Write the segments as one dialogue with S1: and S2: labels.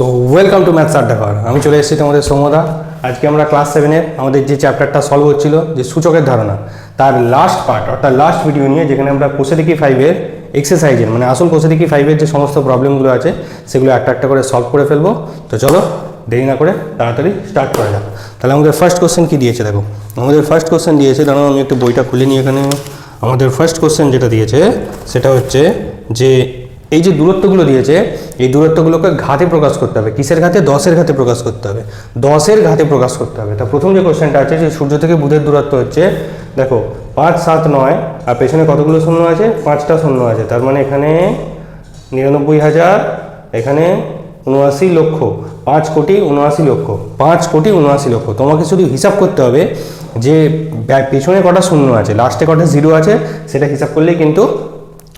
S1: So welcome to maths আড্ডা ঘর আমি চলে এসেছি তোমাদের সৌমদা। আজকে আমরা ক্লাস সেভেনের আমাদের যে চ্যাপ্টারটা সলভ হচ্ছিল, যে সূচকের ধারণা, তার লাস্ট পার্ট অর্থাৎ লাস্ট ভিডিও নিয়ে যেখানে আমরা কোষে দেখি ফাইভের এক্সারসাইজের মানে আসল দেখি ফাইভের যে সমস্ত প্রবলেমগুলো আছে, সেগুলো একটা একটা করে সলভ করে ফেলব। তো চলো, দেরি না করে তাড়াতাড়ি স্টার্ট করা যাক। তাহলে আমাদের ফার্স্ট কোশ্চেন কী দিয়েছে দেখো? আমাদের ফার্স্ট কোশ্চেন দিয়েছে, দাঁড়াও, আমি একটু বইটা খুলে নিই এখানে। আমাদের ফার্স্ট কোশ্চেন যেটা দিয়েছে, সেটা হচ্ছে যে এই যে দূরত্বগুলো দিয়েছে, এই দূরত্বগুলোকে ঘাতে প্রকাশ করতে হবে। কিসের ঘাতে? দশের ঘাতে প্রকাশ করতে হবে। দশের ঘাতে প্রকাশ করতে হবে। তা প্রথম যে কোশ্চেনটা আছে যে সূর্য থেকে বুধের দূরত্ব হচ্ছে, দেখো, পাঁচ, সাত, নয়, আর পেছনে কতগুলো শূন্য আছে? পাঁচটা শূন্য আছে। তার মানে এখানে নিরানব্বই হাজার, এখানে উনআশি লক্ষ, পাঁচ কোটি উনআশি লক্ষ, পাঁচ কোটি উনআশি লক্ষ। তোমাকে শুধু হিসাব করতে হবে যে পেছনে কটা শূন্য আছে। লাস্টে কটা জিরো আছে, সেটা হিসাব করলেই কিন্তু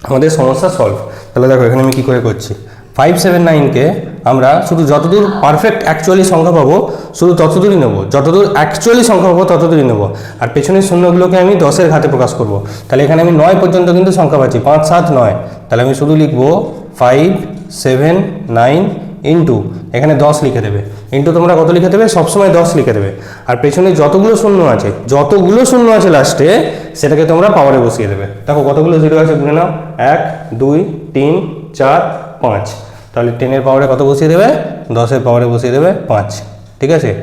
S1: আমাদের সমস্যা সলভ তাহলে দেখো, এখানে আমি কী করে করছি? ফাইভ সেভেন নাইনকে আমরা শুধু যতদূর পারফেক্ট অ্যাকচুয়ালি সংখ্যা পাবো, শুধু ততদূরই নেব। যতদূর অ্যাকচুয়ালি সংখ্যা পাবো, ততদূরই নেব। আর পেছনের শূন্যগুলোকে আমি দশের ঘাতে প্রকাশ করব। তাহলে এখানে আমি নয় পর্যন্ত কিন্তু সংখ্যা পাচ্ছি, পাঁচ, সাত, নয়। তাহলে আমি শুধু লিখব ফাইভ সেভেন নাইন ইন্টু এখানে দশ লিখে দেবে। ইন্টু তোমরা কত লিখে দেবে? সবসময় দশ লিখে দেবে। আর পেছনে যতগুলো শূন্য আছে, যতগুলো শূন্য আছে লাস্টে সেটাকে তোমরা পাওয়ারে বসিয়ে দেবে। দেখো কতগুলো জিরো আছে, গুনে নাও। এক, দুই, তিন, চার, পাঁচ। তাহলে টেনের পাওয়ারে কত বসিয়ে দেবে? দশের পাওয়ারে বসিয়ে দেবে পাঁচ। ঠিক আছে?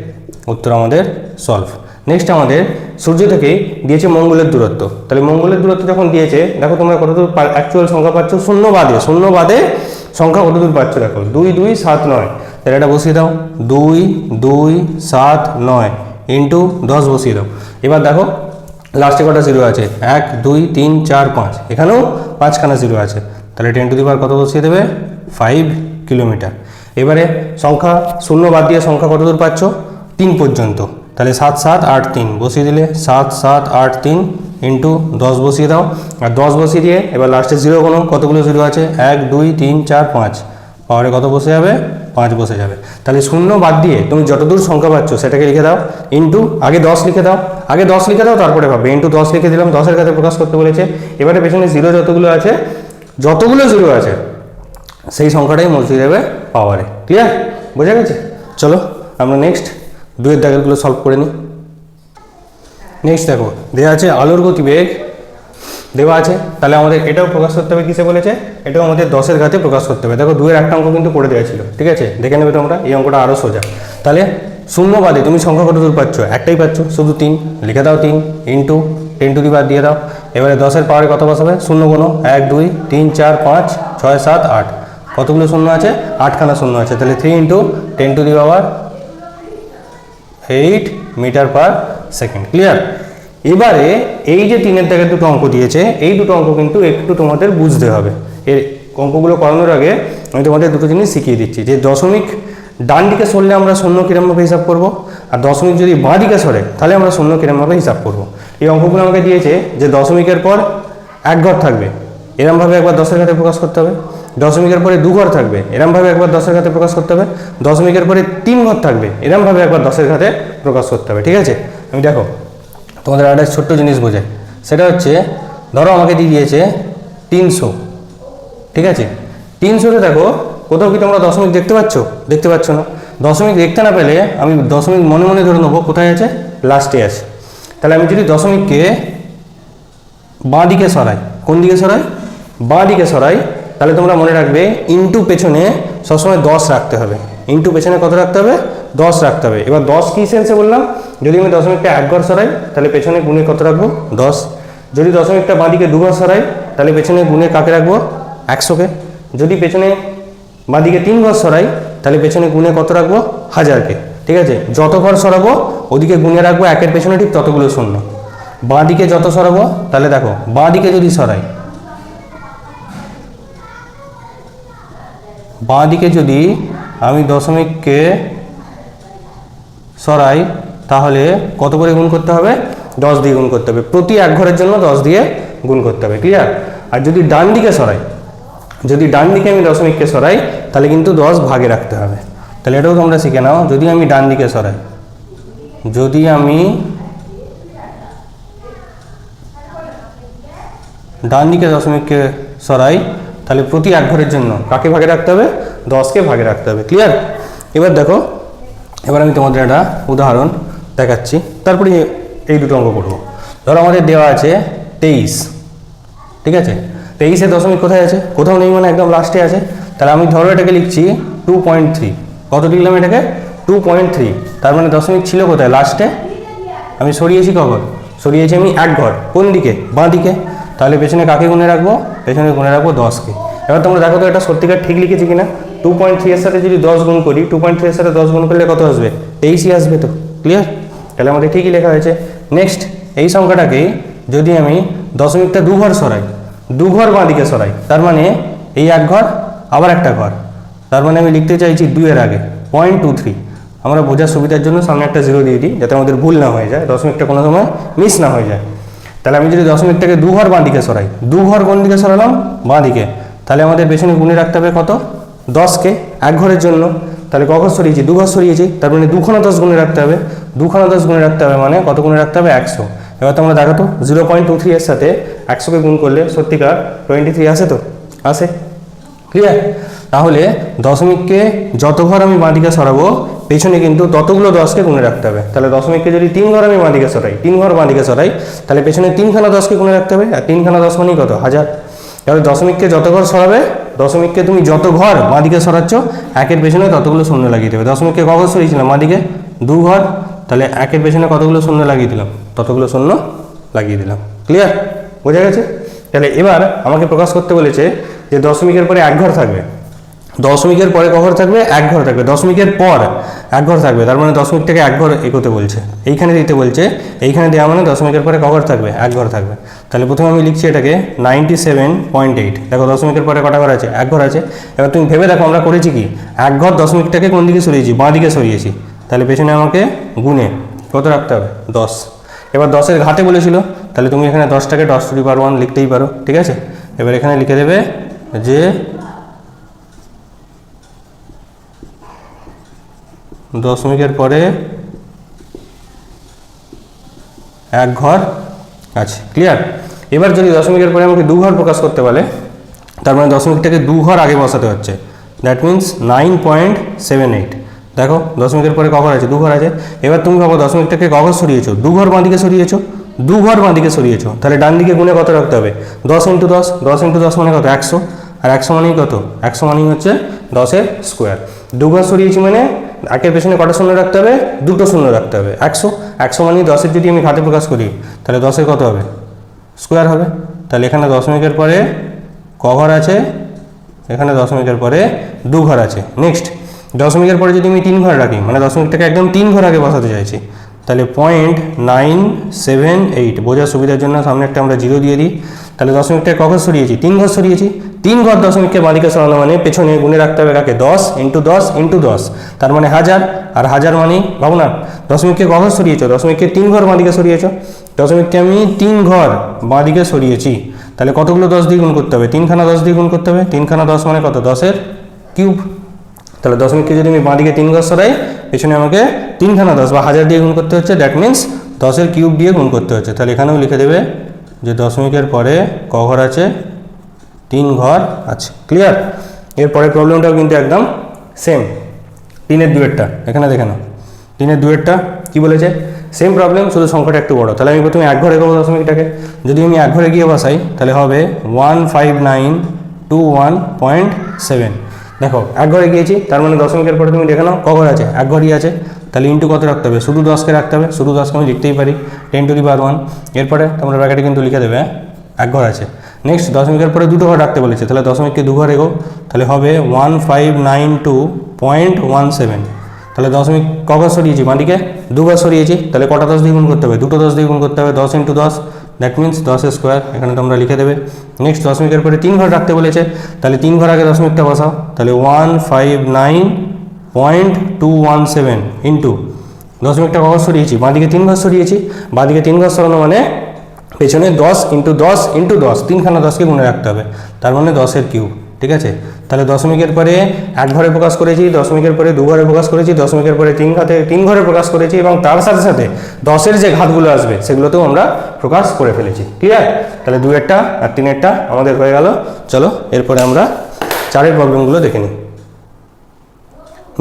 S1: উত্তর আমাদের সলভ নেক্সট আমাদের সূর্য থেকে দিয়েছে মঙ্গলের দূরত্ব। তাহলে মঙ্গলের দূরত্ব যখন দিয়েছে, দেখো তোমরা কতদূর অ্যাকচুয়াল সংখ্যা পাচ্ছ? শূন্য বাদে শূন্য বাদে সংখ্যা কতদূর পাচ্ছ দেখো দুই দুই, সাত, নয়। তাহলে এটা বসিয়ে দাও। দুই দুই, সাত, নয় ইন্টু দশ বসিয়ে দাও। এবার দেখো লাস্টে কটা জিরো আছে? এক, দুই, তিন, চার, পাঁচ। এখানেও পাঁচখানা জিরো আছে। তাহলে টেন টু দি পাওয়ার কত বসিয়ে দেবে? ফাইভ কিলোমিটার এবারে সংখ্যা শূন্য বাদ দিয়ে সংখ্যা কতদূর পাচ্ছ? তিন পর্যন্ত। তাহলে সাত সাত, আট, তিন। বসিয়ে দিলে সাত সাত, আট, তিন। ইন্টু দশ বসিয়ে দাও। আর দশ বসিয়ে দিয়ে এবার লাস্টে জিরো কোনো কতগুলো জিরো আছে? এক, দুই, তিন, চার, পাঁচ। পাওয়ারে কত বসে যাবে? পাঁচ বসে যাবে। তাহলে শূন্য বাদ দিয়ে তুমি যতদূর সংখ্যা পাচ্ছ সেটাকে লিখে দাও। ইন্টু আগে দশ লিখে দাও। আগে দশ লিখে দাও, তারপরে ভাবে ইন্টু দশ লিখে দিলাম, দশের কাছে প্রকাশ করতে বলেছে। এবারে পেছনে জিরো যতগুলো আছে, যতগুলো জিরো আছে, সেই সংখ্যাটাই মজুরি দেবে পাওয়ারে ক্লিয়ার বোঝা গেছে? চলো, আমরা নেক্সট দুয়ের দাগেরগুলো সলভ করে নিই। নেক্সট দেখো দেওয়া আছে আলোর গতিবেগ। দেওয়া আছে, তাহলে আমাদের এটাও প্রকাশ করতে হবে, কিসে বলেছে? এটাও আমাদের দশের ঘাতে প্রকাশ করতে হবে। দেখো দুয়ের একটা অঙ্ক কিন্তু করে দেওয়া ছিল, ঠিক আছে? দেখে নেবে তোমরা, এই অঙ্কটা আরও সোজা। তাহলে, শূন্য বাদে তুমি সংখ্যা কত দূর পাচ্ছ? একটাই পাচ্ছ, শুধু তিন, লিখে দাও তিন ইন্টু টেন টু দি বার দিয়ে দাও। এবারে দশের পাওয়ারে কত বসাবে? শূন্য কোনো এক, দুই, তিন, চার, পাঁচ, ছয়, সাত, আট। কতগুলো শূন্য আছে? আটখানা শূন্য আছে। তাহলে three into ten to the power eight metre per second clear এবারে এই যে তিনের দাগের দুটো অঙ্ক দিয়েছে, এই দুটো অঙ্ক কিন্তু একটু তোমাদের বুঝতে হবে। এর অঙ্কগুলো করানোর আগে আমি তোমাদের দুটো জিনিস শিখিয়ে দিচ্ছি, যে দশমিক ডান দিকে সরলে আমরা শূন্য কিরমভাবে হিসাব করব, আর দশমিক যদি বাঁ দিকে সরে, তাহলে আমরা শূন্য কিরমভাবে হিসাব করব। এই অঙ্কগুলো আমাকে দিয়েছে যে দশমিকের পর এক ঘর থাকবে, এরমভাবে একবার দশের ঘাতে প্রকাশ করতে হবে। দশমিকের পরে দু ঘর থাকবে, এরমভাবে একবার দশের ঘাতে প্রকাশ করতে হবে। দশমিকের পরে তিন ঘর থাকবে, এরমভাবে একবার দশের ঘাতে প্রকাশ করতে হবে, ঠিক আছে? আমি দেখো, তোমাদের একটা ছোট্ট জিনিস বোঝাই। সেটা হচ্ছে, ধরো আমাকে দিয়ে দিয়েছে তিনশো, ঠিক আছে? তিনশোতে দেখো, কোথাও কি তোমরা দশমিক দেখতে পাচ্ছ? দেখতে পাচ্ছ না। দশমিক দেখতে না পেলে আমি দশমিক মনে মনে ধরে নেব কোথায় আছে? লাস্টে আছে। তাহলে আমি যদি দশমিককে বাঁ দিকে সরাই, কোন দিকে সরাই? বাঁ দিকে সরাই, তাহলে তোমরা মনে রাখবে ইন্টু পেছনে সবসময় দশ রাখতে হবে। ইন্টু পেছনে কত রাখতে হবে? দশ রাখতে হবে। এবার দশ কী সেন্সে বললাম? যদি আমি দশমিকটা এক ঘর সরাই, তাহলে পেছনে গুণে কত রাখব? দশ। যদি দশমিকটা বাঁ দিকে দু ঘর সরাই, তাহলে পেছনে গুণে কাকে রাখব? একশোকে যদি পেছনে বাঁ দিকে তিন ঘর সরাই, তাহলে পেছনে গুণে কত রাখব? হাজারকে ঠিক আছে? যত ঘর সরাবো, ওদিকে গুণে রাখব একের পেছনে, ঠিক ততগুলো শূন্য। বাঁ দিকে যত সরাবো, তাহলে দেখো বাঁ দিকে যদি সরাই বাঁ দিকে যদি আমি দশমিককে সরাই, তাহলে কত করে গুণ করতে হবে? দশ দিয়ে গুণ করতে হবে। প্রতি এক ঘরের জন্য দশ দিয়ে গুণ করতে হবে ক্লিয়ার আর যদি ডান দিকে সরাই, যদি ডান দিকে আমি দশমিককে সরাই, তাহলে কিন্তু দশ ভাগে রাখতে হবে। তাহলে এটাও তোমরা শিখে নাও, যদি আমি ডান দিকে সরাই, যদি আমি ডান দিকে দশমিককে সরাই, তাহলে প্রতি এক ঘরের জন্য কাকে ভাগে রাখতে হবে? দশকে ভাগে রাখতে হবে ক্লিয়ার এবার দেখো এবার আমি তোমাদের একটা উদাহরণ দেখাচ্ছি। তারপরে এই দুটো অঙ্ক করব। ধরো আমাদের দেওয়া আছে তেইশ। ঠিক আছে? তেইশে দশমিক কোথায় আছে? কোথাও নেই মানে একদম লাস্টে আছে। তাহলে আমি ধরো এটাকে লিখছি টু পয়েন্ট থ্রি কত লিখলাম এটাকে? টু পয়েন্ট থ্রি তার মানে দশমিক ছিল কোথায়? লাস্টে আমি সরিয়েছি কখন? সরিয়েছি আমি এক ঘর কোন দিকে? বাঁ দিকে। তাহলে পেছনে কাকে গুনে রাখব? পেছনে গুনে রাখব দশকে। এবার তোমরা দেখো তো এটা সত্যিকার ঠিক লিখেছি কিনা? টু পয়েন্ট থ্রি এর সাথে যদি দশ গুণ করি টু পয়েন্ট থ্রি এর সাথে দশ গুণ করলে কত আসবে? তেইশই আসবে তো ক্লিয়ার তাহলে আমাদের ঠিকই লেখা হয়েছে। নেক্সট এই সংখ্যাটাকেই যদি আমি দশমিকটা দু ঘর সরাই দু ঘর বাঁ দিকে সরাই, তার মানে এই এক ঘর, আবার একটা ঘর। তার মানে আমি লিখতে চাইছি দুইয়ের আগে পয়েন্ট টু থ্রি আমরা বোঝার সুবিধার জন্য সামনে একটা জিরো দিয়ে দিই, যাতে আমাদের ভুল না হয়ে যায়, দশমিকটা কোনো সময় মিস না হয়ে যায়। তাহলে আমি যদি দশমিকটাকে দু ঘর বাঁ দিকে সরাই দু ঘর কোন দিকে সরালাম? বাঁ দিকে তাহলে আমাদের পেছনে গুণে রাখতে হবে কত? দশকে এক ঘরের জন্য। তাহলে ক ঘর সরিয়েছি? দু ঘর সরিয়েছি। তার মানে দুখানা দশ গুণে রাখতে হবে। দুখানা দশ গুণে রাখতে হবে মানে কত গুণে রাখতে হবে? একশো। এবার তোমরা দেখো তো জিরো পয়েন্ট টু থ্রি সাথে একশোকে গুণ করলে সত্যিকার টোয়েন্টি থ্রি আসে তো? আসে। ক্লিয়ার তাহলে দশমিককে যত ঘর আমি বাঁদিকে সরাবো, পেছনে কিন্তু ততগুলো দশকে গুণে রাখতে হবে। তাহলে দশমিককে যদি তিন ঘর আমি বাঁদিকে সরাই, তিন ঘর বাঁদিকে সরাই, তাহলে পেছনে তিনখানা দশকে গুণে রাখতে হবে। আর তিনখানা দশ মানেই কত? হাজার। তাহলে দশমিককে যত ঘর সরাবে, দশমিককে তুমি যত ঘর মাদিকে সরাচ্ছ, একের পেছনে ততগুলো শূন্য লাগিয়ে দেবে। দশমিককে কখন সরিয়েছিলাম মাদিকে দু ঘর, তাহলে একের পেছনে কতগুলো শূন্য লাগিয়ে দিলাম? ততগুলো শূন্য লাগিয়ে দিলাম। ক্লিয়ার বোঝা গেছে? তাহলে এবার আমাকে প্রকাশ করতে বলেছে যে দশমিকের পরে এক ঘর থাকবে। দশমিকের পরে কঘর থাকবে? এক ঘর থাকবে। দশমিকের পর এক ঘর থাকবে। তার মানে দশমিকটাকে এক ঘর এগোতে বলছে। এইখানে দিতে বলছে, এইখানে দেওয়া মানে দশমিকের পরে কঘর থাকবে? এক ঘর থাকবে। তাহলে প্রথমে আমি লিখছি এটাকে নাইনটি সেভেন পয়েন্ট এইট দেখো দশমিকের পরে কটা ঘর আছে? এক ঘর আছে। এবার তুমি ভেবে দেখো, আমরা করেছি কি? এক ঘর দশমিকটাকে কোন দিকে সরিয়েছি? বাঁ দিকে সরিয়েছি। তাহলে পেছনে আমাকে গুনে কত রাখতে হবে? দশ। এবার দশের ঘাটে বলেছিল। তাহলে তুমি এখানে দশটাকে দশ টু পার ওয়ান লিখতেই পারো। ঠিক আছে? এবার এখানে লিখে দেবে যে দশমিকের পরে এক ঘর আছে ক্লিয়ার এবার যদি দশমিকের পরে আমাকে দু ঘর প্রকাশ করতে বলে, তার মানে দশমিকটাকে দু ঘর আগে বসাতে হচ্ছে। That means nine point seven eight দেখো দশমিকের পরে কঘর আছে দু ঘর আছে। এবার তুমি ভাবো দশমিকটাকে কঘর সরিয়েছো দু ঘর বাঁ দিকে সরিয়েছো দু ঘর বাঁ দিকে সরিয়েছো। তাহলে ডান দিকে গুণে কত রাখতে হবে? দশ ইন্টু দশ দশ ইন্টু দশ মানে কত? একশো। আর একশো মানেই কত? একশো মানেই হচ্ছে দশের স্কোয়ার দু ঘর সরিয়েছি মানে একের পেছনে কটা শূন্য রাখতে হবে? দুটো শূন্য রাখতে হবে। একশো? একশো মানে দশের যদি আমি ঘাটে প্রকাশ করি, তাহলে দশের কত হবে? স্কোয়ার হবে। তাহলে এখানে দশমিকের পরে ক ঘর আছে? এখানে দশমিকের পরে দু ঘর আছে। নেক্সট দশমিকের পরে যদি আমি তিন ঘর রাখি মানে দশমিকটাকে একদম তিন ঘর আগে বসাতে চাইছি, তাহলে পয়েন্ট নাইন সেভেন এইট বোঝার সুবিধার জন্য সামনে একটা আমরা জিরো দিয়ে দিই। তাহলে দশমিকটা ক সরিয়েছি, তিন ঘর সরিয়েছি, তিন ঘর দশমিককে বাঁদিকে সরানো মানে পেছনে গুণে রাখতে হবে কাকে? দশ ইন্টু দশ ইন্টু দশ। তার মানে হাজার, আর হাজার মানে ভাবো না দশমিককে ক ঘর সরিয়েছো? দশমিককে তিন ঘর বাঁদিকে সরিয়েছ। দশমিককে আমি তিন ঘর বাঁদিকে সরিয়েছি। তাহলে কতগুলো দশ দিয়ে গুণ করতে হবে? তিনখানা দশ দিয়ে গুণ করতে হবে। তিনখানা দশ মানে কত? দশের কিউব। তাহলে দশমিককে যদি আমি বাঁদিকে তিন ঘর সরাই, পেছনে আমাকে তিনখানা দশ বা হাজার দিয়ে গুণ করতে হচ্ছে দ্যাট মিন্স দশের কিউব দিয়ে গুণ করতে হচ্ছে। তাহলে এখানেও লিখে দেবে যে দশমিকের পরে ক ঘর আছে, তিন ঘর আছে ক্লিয়ার এর পরের প্রবলেমটাও কিন্তু একদম সেম তিনের দুয়েরটা, এখানে দেখে নাও। তিনের দুয়েরটা কি বলেছে? সেম প্রবলেম শুধু সংখ্যাটা একটু বড়। তাহলে আমি প্রথমে এক ঘরে এগোবো দশমিকটাকে। যদি আমি এক ঘরে গিয়ে বসাই, তাহলে হবে one five nine two one point seven দেখো, এক ঘরে গিয়েছি, তার মানে দশমিকের পরে তুমি দেখে নাও, ক ঘর আছে? এক ঘরই আছে। তাহলে ইন্টু কত রাখতে হবে? শুধু দশকে রাখতে হবে? শুধু দশকে আমি লিখতেই পারি। Ten to the power one এরপরে তোমরা ব্র্যাকেটে কিন্তু লিখে দেবে? এক ঘর আছে। নেক্সট দশমিকের পরে দুটো ঘর রাখতে বলেছে। তাহলে দশমিককে দু ঘর এগো তাহলে হবে one five nine two point one seven তাহলে দশমিক ক সরিয়েছি? বাঁদিকে দু ঘর সরিয়েছি। তাহলে কটা দশ দিয়ে গুণ করতে হবে? দুটো দশ দিয়ে গুণ করতে হবে। দশ ইন্টু দশ। দ্যাট মিন্স দশ স্কোয়ার এখানে তোমরা লিখে দেবে। নেক্সট দশমিকের পরে তিন ঘর রাখতে বলেছে। তাহলে তিন ঘর আগে দশমিকটা বসাও। তাহলে one five nine point two one seven into দশমিকটা কখন সরিয়েছি, বাঁদিকে তিন ঘর সরিয়েছি, বাঁদিকে তিন ঘর সরানো মানে পেছনে দশ ইন্টু দশ ইন্টু দশ, তিনখানা দশকে গুণে রাখতে হবে। তার মানে দশের কিউব ঠিক আছে? তাহলে দশমিকের পরে এক ঘরে প্রকাশ করেছি, দশমিকের পরে দু ঘরে প্রকাশ করেছি, দশমিকের পরে তিন ঘাতে তিন ঘরে প্রকাশ করেছি এবং তার সাথে সাথে দশের যে ঘাতগুলো আসবে, সেগুলোতেও আমরা প্রকাশ করে ফেলেছি, ঠিক আছে? তাহলে দুয়েরটা আর তিনেরটা আমাদের হয়ে গেল। চলো, এরপরে আমরা চারের প্রবলেমগুলো দেখে নিই।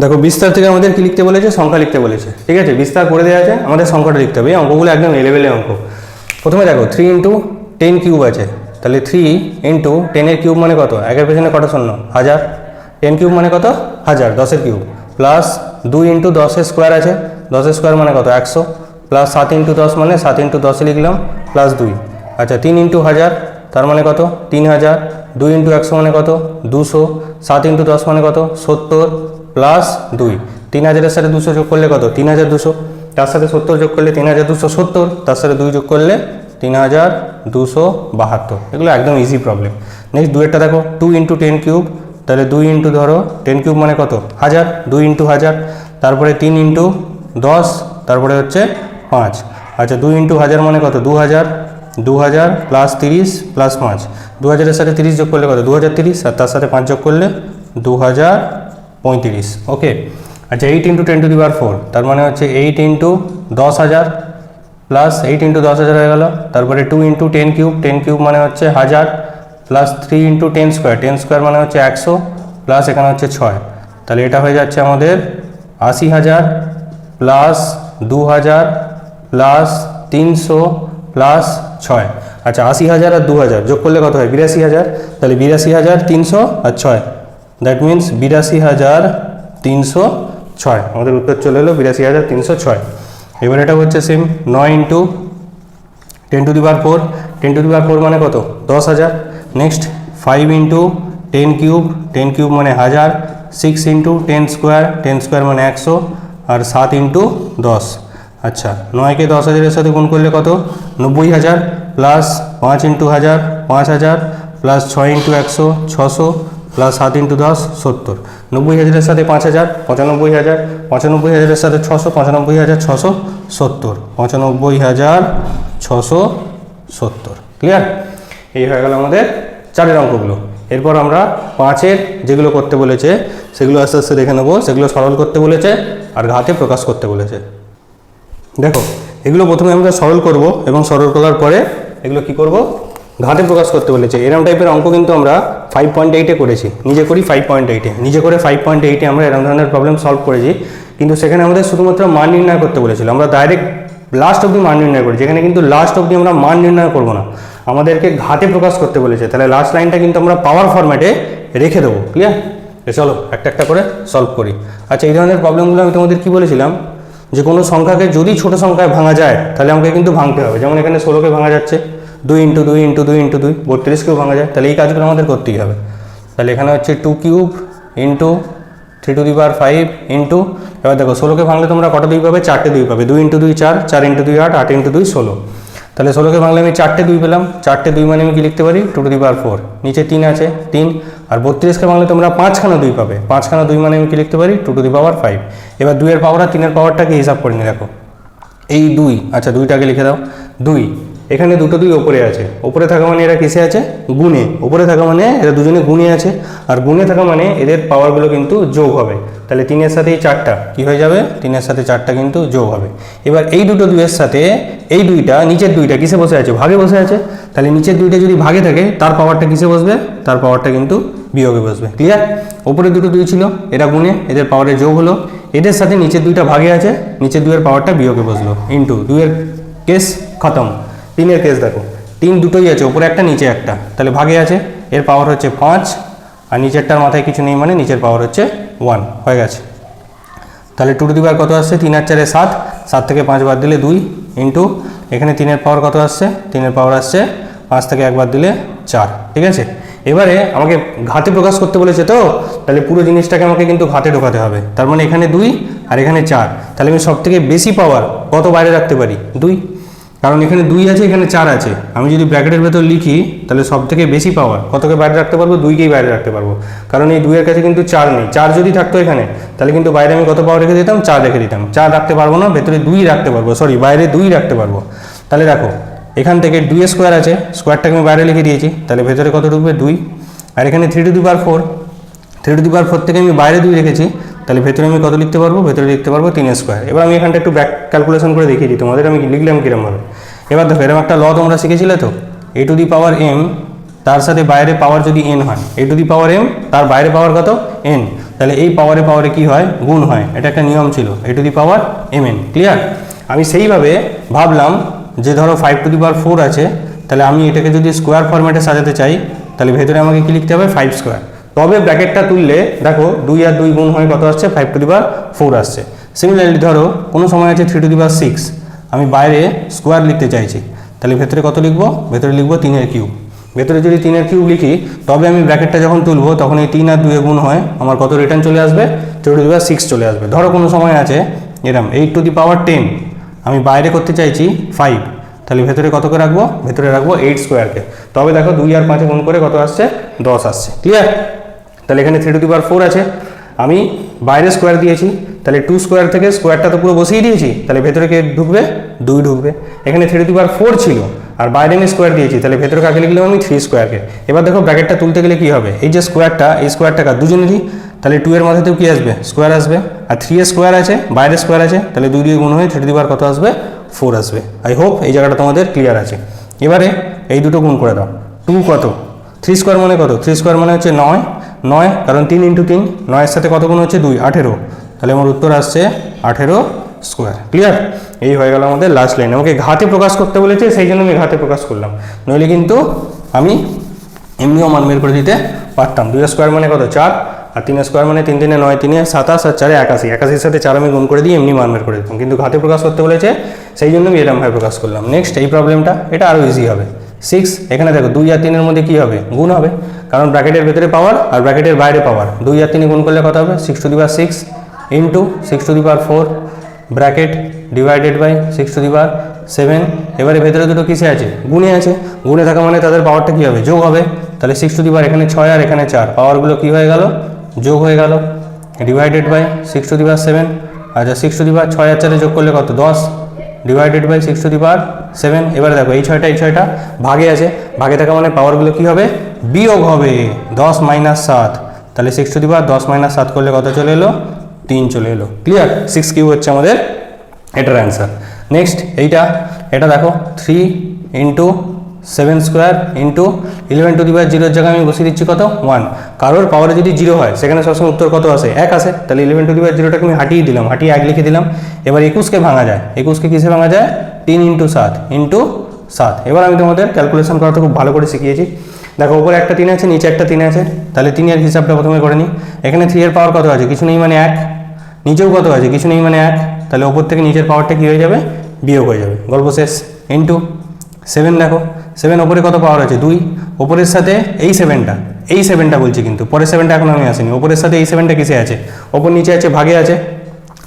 S1: দেখো বিস্তার থেকে আমাদের কি লিখতে বলেছে? সংখ্যা লিখতে বলেছে। ঠিক আছে? বিস্তার করে দেওয়া আছে, আমাদের সংখ্যাটা লিখতে হবে। এই অঙ্কগুলো একদম এলেভেলে অঙ্ক। প্রথমে দেখো থ্রি ইন্টু টেন কিউব আছে। তাহলে থ্রি ইন্টু টেনের কিউব মানে কত? একের পেছনে কটা শূন্য? হাজার। টেন কিউব মানে কত? হাজার, দশের কিউব প্লাস দুই ইন্টু দশের স্কোয়ার আছে। দশের স্কোয়ার মানে কত? একশো। প্লাস সাত ইন্টু দশ মানে সাত ইন্টু দশে লিখলাম প্লাস দুই। আচ্ছা তিন ইন্টু হাজার, তার মানে কত? তিন হাজার। দুই ইন্টু একশো মানে কত? দুশো। সাত ইন্টু দশ মানে কত? সত্তর। প্লাস দুই। তিন হাজারের সাথে দুশো যোগ করলে কত? তিন হাজার দুশো। তার সাথে সত্তর যোগ করলে তিন হাজার দুশো সত্তর। তার সাথে দুই যোগ করলে তিন হাজার দুশো বাহাত্তর। এগুলো একদম ইজি প্রবলেম নেক্সট দুয়েরটা দেখো। টু ইন্টু টেন কিউব তাহলে দুই ইন্টু ধরো টেন কিউব মানে কত? হাজার। দুই ইন্টু হাজার। তারপরে তিন ইন্টু দশ। তারপরে হচ্ছে পাঁচ। আচ্ছা দুই ইন্টু হাজার মানে কত? দু হাজার দু হাজার প্লাস তিরিশ প্লাস পাঁচ। দু হাজারের সাথে তিরিশ যোগ করলে কত? দু হাজার তিরিশ। আর তার সাথে পাঁচ যোগ করলে দু হাজার পঁয়ত্রিশ ওকে আচ্ছা eight into ten to the bar four তার মানে হচ্ছে এইট ইন্টু দশ হাজার প্লাস এইট ইন্টু দশ হাজার হয়ে গেল, তারপরে two into ten cube ten cube মানে হচ্ছে হাজার plus three into ten square ten square মানে হচ্ছে একশো প্লাস এখানে হচ্ছে ছয়। তাহলে এটা হয়ে যাচ্ছে আমাদের আশি হাজার প্লাস দু হাজার প্লাস তিনশো প্লাস ছয়। আচ্ছা আশি হাজার আর দু হাজার যোগ করলে কত হয়? বিরাশি হাজার। তাহলে বিরাশি হাজার, তিনশো আর ছয়। দ্যাট মিন্স বিরাশি হাজার তিনশো ছয়। আমাদের উত্তর চলে এলো বিরাশি হাজার তিনশো ছয়। এবার এটা হচ্ছে সেম নয় into ten to the bar four ten to the bar four মানে কত? দশ হাজার। Next five into ten cube ten cube মানে হাজার। Six into ten square ten square মানে একশো। আর সাত ইন্টু দশ। আচ্ছা নয়কে দশ হাজারের সাথে গুণ করলে কত? নব্বই হাজার। প্লাস পাঁচ ইন্টু হাজার, পাঁচ হাজার। প্লাস ছয় ইন্টু একশো, ছশো। প্লাস সাত ইন্টু দশ, সত্তর। নব্বই হাজারের সাথে পাঁচ হাজার, পঁচানব্বই হাজার, পঁচানব্বই হাজারের সাথে ছশো, পঁচানব্বই হাজার ছশো সত্তর। পঁচানব্বই হাজার ছশো সত্তর। ক্লিয়ার এই হয়ে গেল আমাদের চারের অঙ্কগুলো। এরপর আমরা পাঁচের যেগুলো করতে বলেছে, সেগুলো আস্তে আস্তে দেখে নেব। সেগুলো সরল করতে বলেছে আর ঘাতে প্রকাশ করতে বলেছে। দেখো, এগুলো প্রথমে আমরা সরল করব এবং সরল করার পরে এগুলো কি করব? ঘাতে প্রকাশ করতে বলেছে। এরম টাইপের অঙ্ক কিন্তু আমরা ফাইভ পয়েন্ট এইটে করেছি। নিজে করি ফাইভ পয়েন্ট এইটে নিজে করে ফাইভ পয়েন্ট এইটে আমরা এরম ধরনের প্রবলেম সলভ করেছি। কিন্তু সেখানে আমাদের শুধুমাত্র মান নির্ণয় করতে বলেছিল। আমরা ডাইরেক্ট লাস্ট অবধি মান নির্ণয় করি যেখানে কিন্তু লাস্ট অবধি আমরা মান নির্ণয় করব না। আমাদেরকে ঘাতে প্রকাশ করতে বলেছে। তাহলে লাস্ট লাইনটা কিন্তু আমরা পাওয়ার ফরম্যাটে রেখে দেবো। ক্লিয়ার চলো, একটা একটা করে সলভ করি। আচ্ছা এই ধরনের প্রবলেমগুলো আমি তোমাদের কি বলেছিলাম? যে কোনো সংখ্যাকে যদি ছোট সংখ্যায় ভাঙা যায়, তাহলে আমাকে কিন্তু ভাঙতে হবে। যেমন এখানে ষোলোকে ভাঙা যাচ্ছে। দুই ইন্টু দুই ইন্টু দুই ইন্টু দুই বত্রিশকেও ভাঙা যায়। তাহলে এই কাজগুলো আমাদের করতেই হবে। তাহলে এখানে হচ্ছে two cube into three to the power five into, এবার দেখো, ষোলোকে ভাঙলে তোমরা কটা দুই পাবে? চারটে দুই পাবে। দুই ইন্টু দুই চার চার ইন্টু দুই আট আট ইন্টু দুই ষোলো। তাহলে ষোলোকে ভাঙলে আমি চারটে দুই পেলাম। চারটে দুই মানে আমি কি লিখতে পারি? Two to the power four নিচে তিন আছে, তিন। আর বত্রিশকে ভাঙলে তোমরা পাঁচখানা দুই পাবে। পাঁচখানা দুই মানে আমি কি লিখতে পারি? Two to the power five এবার দুইয়ের পাওয়ার আর তিনের পাওয়ারটাকে হিসাব করে নিয়ে দেখো। এই দুই আচ্ছা দুইটাকে লিখে দাও। দুই। এখানে দুটো দুই ওপরে আছে। ওপরে থাকা মানে এরা কিসে আছে? গুণে। ওপরে থাকা মানে এরা দুজনে গুণে আছে। আর গুণে থাকা মানে এদের পাওয়ারগুলো কিন্তু যোগ হবে। তাহলে তিনের সাথে এই চারটা কী হয়ে যাবে? তিনের সাথে চারটা কিন্তু যোগ হবে। এবার এই দুটো দুইয়ের সাথে এই দুইটা, নিচের দুইটা কিসে বসে আছে? ভাগে বসে আছে। তাহলে নিচের দুইটা যদি ভাগে থাকে, তার পাওয়ারটা কিসে বসবে? তার পাওয়ারটা কিন্তু বিয়োগে বসবে। ক্লিয়ার ওপরে দুটো দুই ছিল, এরা গুণে, এদের পাওয়ারে যোগ হলো। এদের সাথে নিচের দুইটা ভাগে আছে, নিচের দুইয়ের পাওয়ারটা বিয়োগে বসল। ইন্টু দুইয়ের কেস খতম। তিনের কেস দেখো। তিন দুটোই আছে ওপরে একটা, নিচে একটা। তাহলে ভাগে আছে, এর পাওয়ার হচ্ছে পাঁচ, আর নিচেরটার মাথায় কিছু নেই মানে নিচের পাওয়ার হচ্ছে ওয়ান হয়ে গেছে। তাহলে টু টু কত আসছে? তিন আর চারে সাত সাত থেকে পাঁচ বাদ দিলে দুই ইন্টু এখানে তিনের পাওয়ার কত আসছে? তিনের পাওয়ার আসছে পাঁচ থেকে একবার দিলে চার, ঠিক আছে? এবারে আমাকে ঘাতে প্রকাশ করতে বলেছে তো, তাহলে পুরো জিনিসটাকে আমাকে কিন্তু ঘাতে ঢোকাতে হবে। তার মানে এখানে দুই আর এখানে চার। তাহলে আমি সব থেকে বেশি পাওয়ার কত বাইরে রাখতে পারি? দুই। কারণ এখানে দুই আছে, এখানে চার আছে। আমি যদি ব্র্যাকেটের ভেতর লিখি, তাহলে সব থেকে বেশি পাওয়ার কতকে বাইরে রাখতে পারব? দুইকেই বাইরে রাখতে পারব। কারণ এই দুইয়ের কাছে কিন্তু চার নেই। চার যদি থাকতো এখানে, তাহলে কিন্তু বাইরে আমি কত পাওয়ার রেখে দিতাম? চার রেখে দিতাম। চার রাখতে পারব না, ভেতরে দুই রাখতে পারব। সরি বাইরে দুই রাখতে পারব। তাহলে দেখো, এখান থেকে দুই স্কোয়ার আছে। স্কোয়ারটাকে আমি বাইরে লিখে দিয়েছি। তাহলে ভেতরে কত ঢুকবে? দুই। আর এখানে three to the power four three to the power four থেকে আমি বাইরে দুই রেখেছি। তাহলে ভেতরে আমি কত লিখতে পারব? ভেতরে লিখতে পারব তিন স্কোয়ার এবার আমি এখানটা একটু ব্যাক ক্যালকুলেশন করে দেখিয়ে দিই। তোমাদের আমি লিখলাম কিরমভাবে এবার দেখো, এরকম একটা ল তোমরা শিখেছিলে তো? এ টু দি পাওয়ার এম তার সাথে বাইরে পাওয়ার যদি এন হয় এ টু দি পাওয়ার এম তার বাইরে পাওয়ার কত? এন তাহলে এই পাওয়ারে পাওয়ারে কি হয়? গুণ হয়। এটা একটা নিয়ম ছিল A to the power M N clear আমি সেইভাবে ভাবলাম যে ধরো five to the power four আছে, তাহলে আমি এটাকে যদি স্কোয়ার ফরম্যাটে সাজাতে চাই, তাহলে ভেতরে আমাকে কি লিখতে হবে? ফাইভ স্কোয়ার তবে ব্র্যাকেটটা তুললে, দেখো, দুই আর দুই গুণ হয়ে কত আসছে? Five to the power four আসছে। সিমিলারলি ধরো, কোনো সময় আছে three to the power six আমি বাইরে স্কোয়ার লিখতে চাইছি। তাহলে ভেতরে কত লিখব? ভেতরে লিখব তিনের কিউব ভেতরে যদি তিনের কিউব লিখি, তবে আমি ব্র্যাকেটটা যখন তুলবো, তখন এই তিন আর দুয়ে গুণ হয়, আমার কত রিটার্ন চলে আসবে? Three to the power six চলে আসবে। ধরো কোনো সময় আছে, এরম eight to the power ten আমি বাইরে করতে চাইছি ফাইভ তাহলে ভেতরে কত করে রাখব? ভেতরে রাখব এইট স্কোয়ারকে তবে দেখো দুই আর পাঁচে গুণ করে কত আসছে? দশ আসছে। ক্লিয়ার তাহলে এখানে three to the power four আছে। আমি বাইরে স্কোয়ার দিয়েছি। তাহলে টু স্কোয়ার থেকে স্কোয়ারটা তো পুরো বসিয়ে দিয়েছি, তাহলে ভেতরে কে ঢুকবে? দুই ঢুকবে। এখানে থ্রি টু পাওয়ার ফোর ছিল, আর বাইরে আমি স্কোয়ার দিয়েছি, তাহলে ভেতরে কাকে লিখলাম আমি? থ্রি স্কোয়ারকে এবার দেখো ব্র্যাকেটটা তুলতে গেলে কী হবে? এই যে স্কোয়ারটা এই স্কোয়ারটা দুজনেরই তাহলে টু এর মধ্যেতেও কি আসবে? স্কোয়ার আসবে। আর থ্রি এর স্কোয়ার আছে, বাইরে স্কোয়ার আছে, তাহলে দুই দিয়ে গুণ হয়ে থ্রি টু পাওয়ার কত আসবে? ফোর আসবে। আই হোপ এই জায়গাটা তোমাদের ক্লিয়ার আছে। এবারে এই দুটো গুণ করে দাও। টু কত? থ্রি স্কোয়ার মানে কত? থ্রি স্কোয়ার মানে হচ্ছে নয়। নয়, কারণ তিন ইন্টু তিন, নয়ের সাথে কত গুণ হচ্ছে? দুই, আঠেরো। তাহলে আমার উত্তর আসছে আঠেরো স্কোয়ার ক্লিয়ার এই হয়ে গেল আমাদের লাস্ট লাইন আমাকে ঘাতে প্রকাশ করতে বলেছে, সেই জন্য আমি ঘাতে প্রকাশ করলাম। নইলে কিন্তু আমি এমনিও মান বের করে দিতে পারতাম। দুই স্কোয়ার মানে কত? চার। আর তিন স্কোয়ার মানে তিন, তিনে নয়, তিনে সাতাশ, আর চারে একাশি। একাশির সাথে চার আমি গুণ করে দিয়ে এমনি মান বের করে দিতাম। কিন্তু ঘাতে প্রকাশ করতে বলেছে, সেই জন্য আমি এরমভাবে প্রকাশ করলাম। নেক্সট এই প্রবলেমটা এটা আরও ইজি হবে। সিক্স এখানে দেখো, দুই আর তিনের মধ্যে কি হবে? গুণ হবে। কারণ ব্র্যাকেটের ভেতরে পাওয়ার আর ব্র্যাকেটের বাইরে পাওয়ার দুই আর তিনে গুণ করলে কত হবে? Six to the power six into six to the power four bracket divided by six to the power seven এবারে ভেতরে দুটো কিসে আছে? গুণে আছে। গুণে থাকা মানে তাদের পাওয়ারটা কী হবে? যোগ হবে। তাহলে সিক্স টু দি পাওয়ার এখানে ছয় আর এখানে চার। পাওয়ারগুলো কী হয়ে গেল? যোগ হয়ে গেল। Divided by six to the power seven আচ্ছা সিক্স টু দি পাওয়ার ছয় আর চারে যোগ করলে কত? দশ। Divided by six to the power seven এবারে দেখো, এই ছয়টা এই ছয়টা ভাগে আছে। ভাগে থাকা মানে পাওয়ারগুলো কী হবে? বিয়োগ হবে। দশ মাইনাস সাত। তাহলে সিক্স টু দি পাওয়ার দশ মাইনাস সাত করলে কত চলে এলো? তিন চলে এলো। ক্লিয়ার সিক্স কিউ হচ্ছে আমাদের এটার অ্যান্সার নেক্সট এইটা, এটা দেখো three into seven square into eleven to the power জিরোর জায়গায় আমি বসিয়ে দিচ্ছি কত? ওয়ান কারোর পাওয়ারে যদি জিরো হয়, সেখানে সবসময় উত্তর কত আসে? এক আসে। তাহলে ইলেভেন টু দি পাওয়ার জিরোটাকে আমি হাঁটিয়ে দিলাম, হাঁটিয়ে এক লিখে দিলাম। এবার একুশকে ভাঙা যায়। একুশকে কিসে ভাঙা যায়? তিন ইন্টু সাত ইন্টু সাত। এবার আমি তোমাদের ক্যালকুলেশন করাটা খুব ভালো করে শিখিয়েছি। দেখো, উপরে একটা তিন আছে, নিচে একটা তিন আছে। তাহলে তিনের হিসাবটা প্রথমে করে নিই। এখানে থ্রি এর পাওয়ার কত আছে? কিছু নেই মানে এক। নিচেও কত আছে কিছু নেই মানে এক। তাহলে ওপর থেকে নিচের পাওয়ারটা কী হয়ে যাবে? বিয়োগ হয়ে যাবে। গল্প শেষ। ইন্টু সেভেন দেখো। সেভেন ওপরে কত পাওয়ার আছে? দুই। ওপরের সাথে এই সেভেনটা এই সেভেনটা বলছি কিন্তু। পরের সেভেনটা এখন আমি আসিনি। ওপরের সাথে এই সেভেনটা কিসে আছে? ওপর নিচে আছে, ভাগে আছে।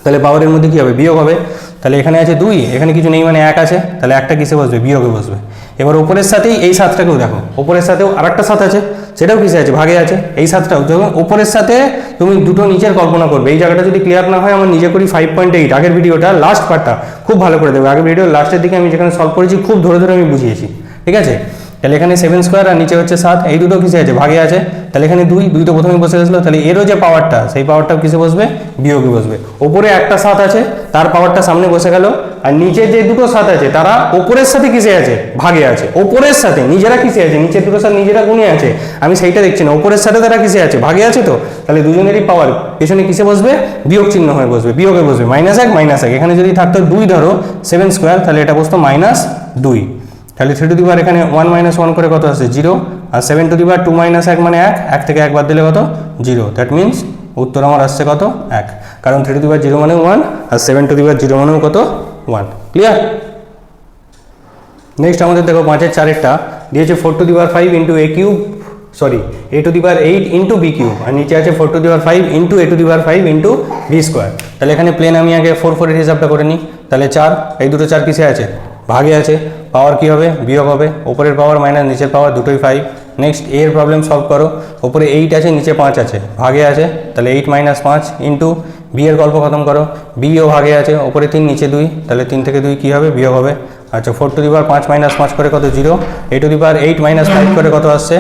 S1: তাহলে পাওয়ারের মধ্যে কী হবে? বিয়োগ হবে। তাহলে এখানে আছে দুই। এখানে কিছু নেই মানে এক আছে। তাহলে একটা কিসে বসবে? বিয়োগে বসবে। এবার ওপরের সাথেই এই সাতটাকেও দেখো। ওপরের সাথেও আরেকটা সাত আছে। সেটাও কিসে আছে? ভাগে আছে। এই সাতটাও যখন ওপরের সাথে তুমি দুটো নিচের কল্পনা করবে। এই জায়গাটা যদি ক্লিয়ার না হয়, আমার নিজে করি ফাইভ পয়েন্ট এইট আগের ভিডিওটা লাস্ট পার্টটা খুব ভালো করে দেবে। আগের ভিডিও লাস্টের দিকে আমি যেখানে সলভ করেছি, খুব ধরে ধরে আমি বুঝিয়েছি। ঠিক আছে? তাহলে এখানে সেভেন স্কোয়ার আর নিচে হচ্ছে সাত, এই দুটো কিসে আছে? ভাগে আছে। তাহলে এখানে দুই দুই তো প্রথমে বসে গেছিল। তাহলে এরও যে পাওয়ারটা সেই পাওয়ারটা কিসে বসবে? বিয়োগে বসবে। ওপরে একটা সাত আছে, তার পাওয়ারটা সামনে বসে গেল। আর নিচে যে দুটো সাত আছে, তারা ওপরের সাথে কিসে আছে? ভাগে আছে। ওপরের সাথে, নিজেরা কিসে আছে? নিচের দুটো সাথে নিজেরা গুণে আছে। আমি সেইটা দেখছি না। ওপরের সাথে তারা কিসে আছে? ভাগে আছে তো? তাহলে দুজনেরই পাওয়ার পেছনে কিসে বসবে? বিয়োগ চিহ্ন হয়ে বসবে। বিয়োগে বসবে। মাইনাস এক মাইনাস এক। এখানে যদি থাকতো দুই ধরো সেভেন স্কোয়ার তাহলে এটা বসতো মাইনাস দুই। তাহলে থ্রি টু দি এখানে ওয়ান মাইনাস ওয়ান করে কত আসছে zero R seven to the two minus এক মানে এক। এক থেকে একবার দিলে কত? জিরো দ্যাট মিনস উত্তর আমার আসছে কত? এক। কারণ three to the power zero মানে one R seven to the power zero মানেও কত? ওয়ান ক্লিয়ার নেক্সট আমাদের দেখো পাঁচের চারেরটা। দিয়েছে four to the power five into A cube sorry A to the eight into B cube আর নিচে আছে four to the five into A to the power five into V square তাহলে এখানে plane আমি আগে ফোর ফোরের হিসাবটা করে নিই। তাহলে চার, এই দুটো চার কিসে আছে? ভাগে আছে। পাওয়ার কি হবে? বিয়োগ হবে। ওপরের পাওয়ার মাইনাস নিচের পাওয়ার দুটোই ফাইভ নেক্সট এর প্রবলেম সলভ করো। ওপরে এইট আছে, নিচে পাঁচ আছে। ভাগে আছে, তাহলে এইট মাইনাস পাঁচ ইন্টু বি এর গল্প খতম করো। বিও ভাগে আছে ওপরে তিন, নিচে দুই। তাহলে তিন থেকে দুই কী হবে? বিয়োগ হবে। আচ্ছা ফোর টু দি পাওয়ার পাঁচ মাইনাস পাঁচ করে কত? Zero A to the power eight minus five করে কত আসছে?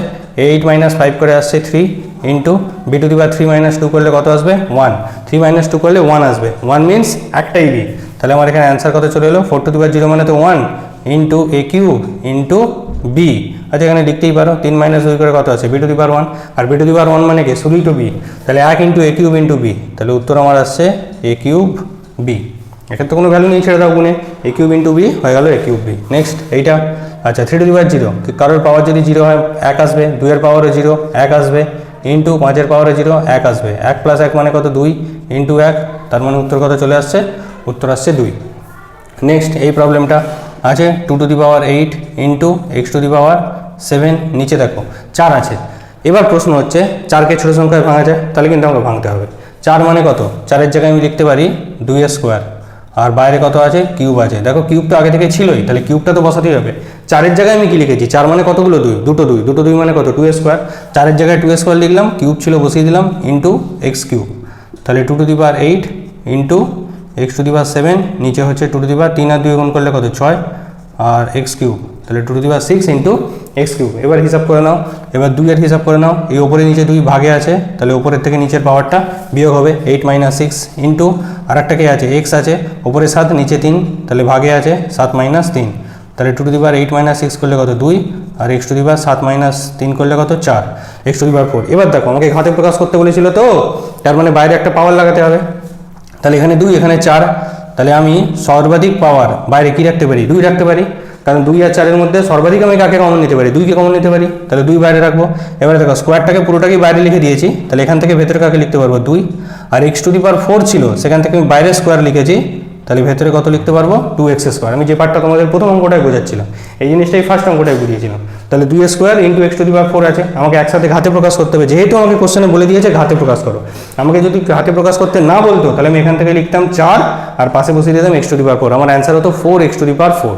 S1: এইট মাইনাস ফাইভ করে আসছে three into B to the power three minus two করলে কত আসবে? ওয়ান থ্রি মাইনাস টু করলে ওয়ান আসবে। ওয়ান মিনস একটাই বি তাহলে আমার এখানে অ্যান্সার কত চলে এলো? Four to the power zero মানে তো one into A cube into B আচ্ছা এখানে লিখতেই পারো, তিন মাইনাস দুই করে কত আছে? B to the power one R B to the power one মানে কি? শুধুই টু বি তাহলে এক into A cube into B তাহলে উত্তর আমার আসছে এ কিউব বি তো কোনো ভ্যালু নেই, ছেড়ে দাও গুণে এ কিউব ইন্টু বি হয়ে গেল এ কিউব বি নেক্সট এইটা। আচ্ছা three to the power zero কারোর পাওয়ার যদি জিরো হয়, এক আসবে। দুইয়ের পাওয়ারও জিরো এক আসবে। ইন্টু পাঁচের পাওয়ারে জিরো এক আসবে। এক প্লাস এক মানে কত? দুই। ইন্টু এক। তার মানে উত্তর কত চলে আসছে? উত্তর আসছে দুই। নেক্সট এই প্রবলেমটা আছে? Two to the power eight into X to the power seven নিচে দেখো, চার আছে। এবার প্রশ্ন হচ্ছে, চারকে ছোটো সংখ্যায় ভাঙা যায়, তাহলে কিন্তু আমাকে ভাঙতে হবে। চার মানে কত? চারের জায়গায় আমি লিখতে পারি দুই স্কোয়ার আর বাইরে কত আছে? কিউব আছে। দেখো কিউব তো আগে থেকে ছিলই, তাহলে কিউবটা তো বসাতেই হবে। চারের জায়গায় আমি কি লিখেছি? চার মানে কতগুলো দুই? দুটো দুই। দুটো দুই মানে কত? টু স্কোয়ার চারের জায়গায় টু স্কোয়ার লিখলাম কিউব ছিল বসিয়ে দিলাম ইন্টু এক্স কিউব তাহলে two to the power eight into x to the power seven নিচে হচ্ছে টু টু দি পাওয়ার তিন আর দুই গুণ করলে কত? ছয়। আর এক্স কিউব তাহলে two to the power six into x cube এবার হিসাব করে নাও। এবার দুইয়ের হিসাব করে নাও। এই ওপরে নিচে দুই ভাগে আছে, তাহলে ওপরের থেকে নিচের পাওয়ারটা বিয়োগ হবে এইট মাইনাস সিক্স ইন্টু আর একটা কে আছে? এক্স আছে। ওপরে সাত, নিচে তিন, তাহলে ভাগে আছে সাত মাইনাস তিন। তাহলে two to the power eight minus six করলে কত? দুই। আর এক্স টু দি পাওয়ার সাত মাইনাস তিন করলে কত? চার। X to the power four এবার দেখো, আমাকে ঘাতে প্রকাশ করতে বলেছিল তো, তার মানে বাইরে একটা পাওয়ার লাগাতে হবে। তাহলে এখানে দুই, এখানে চার, তাহলে আমি সর্বাধিক পাওয়ার বাইরে কি রাখতে পারি? দুই রাখতে পারি। কারণ দুই আর চারের মধ্যে সর্বাধিক আমি কাকে কমন নিতে পারি? দুইকে কমন নিতে পারি। তাহলে দুই বাইরে রাখব। এবারে দেখো স্কোয়ারটাকে পুরোটাকে বাইরে লিখে দিয়েছি। তাহলে এখান থেকে ভেতরে কাকে লিখতে পারব? দুই। আর x to the power four ছিল, সেখান থেকে আমি বাইরে স্কোয়ার লিখেছি। তাহলে ভেতরে কত লিখতে পারব? টু এক্স স্কোয়ার আমি যে পার্টটা তোমাদের প্রথম অঙ্কটাই বোঝাচ্ছিলাম, এই জিনিসটাই ফার্স্ট অঙ্কটাই বুঝিয়েছিলাম। তাহলে দুই square into x to the power four আছে। আমাকে একসাথে ঘাতে প্রকাশ করতে হবে। যেহেতু আমাকে কোশ্চেনে বলে দিয়েছে, ঘাতে প্রকাশ করো। আমাকে যদি ঘাতে প্রকাশ করতে না বলতো, তাহলে আমি এখান থেকে লিখতাম চার আর পাশে বসিয়ে দিতাম x to the power four আমার অ্যান্সার হতো four x to the power four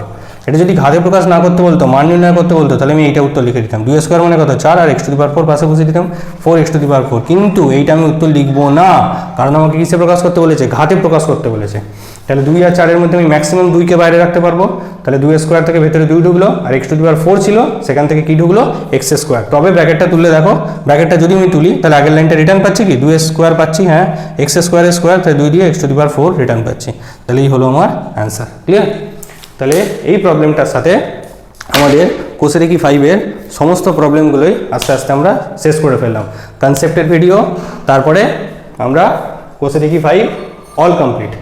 S1: এটা যদি ঘাতে প্রকাশ না করতে বলতো, মান নির্ণয় করতে বলতো, তাহলে আমি এইটা উত্তর লিখে দিতাম। দুই স্কোয়ার মানে কত? চার আর x to the power four পাশে বসে দিতাম। Four x to the power four কিন্তু এইটা আমি উত্তর লিখব না, কারণ আমাকে কিসে প্রকাশ করতে বলেছে? ঘাতে প্রকাশ করতে বলেছে। তাহলে দুই আর চারের মধ্যে আমি ম্যাক্সিমাম দুইকে বাইরে রাখতে পারব। তাহলে দুই স্কোয়ার থেকে ভেতরে দুই ঢুকলো, আর x to the power four ছিল, সেখান থেকে কি ঢুকলো? এক্স স্কোয়ার তবে ব্র্যাকেটটা তুললে দেখো। ব্র্যাকেটটা যদি আমি তুলি, তাহলে আগের লাইনটা রিটার্ন পাচ্ছি কি? দুই স্কোয়ার পাচ্ছি হ্যাঁ। এক্স স্কোয়ার স্কোয়ার তাহলে দুই দিয়ে x to the power four return পাচ্ছি। তাহলে এই হলো আমার অ্যান্সার ক্লিয়ার তাহলে এই প্রবলেমটার সাথে আমাদের কোসেরেকি ফাইভের সমস্ত প্রবলেমগুলোই আস্তে আস্তে আমরা শেষ করে ফেললাম। কনসেপ্টের ভিডিও তারপরে আমরা কোসেরেকি ফাইভ অল কমপ্লিট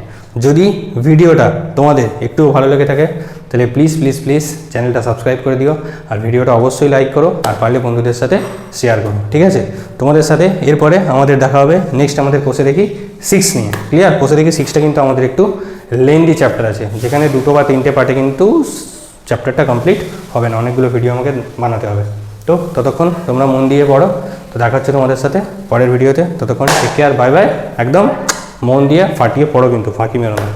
S1: যদি ভিডিওটা তোমাদের একটু ভালো লেগে থাকে তাহলে প্লিজ প্লিজ প্লিজ চ্যানেলটা সাবস্ক্রাইব করে দিও আর ভিডিওটা অবশ্যই লাইক করো আর পারলে বন্ধুদের সাথে শেয়ার করো, ঠিক আছে? তোমাদের সাথে এরপরে আমাদের দেখা হবে নেক্সট আমাদের কোষে দেখি সিক্স নিয়ে। ক্লিয়ার কোষে দেখি সিক্সটা কিন্তু আমাদের একটু লেন্দি চ্যাপ্টার আছে। যেখানে দুটো বা তিনটে পার্টে কিন্তু চ্যাপ্টারটা কমপ্লিট হবে না। অনেকগুলো ভিডিও আমাকে বানাতে হবে। তো ততক্ষণ তোমরা মন দিয়ে পড়ো। তো দেখা হচ্ছে তোমাদের সাথে পরের ভিডিওতে ততক্ষণ টেক কেয়ার বাই বাই একদম মন দিয়ে ফাটিয়ে পড়ো কিন্তু, ফাঁকি মেরো না।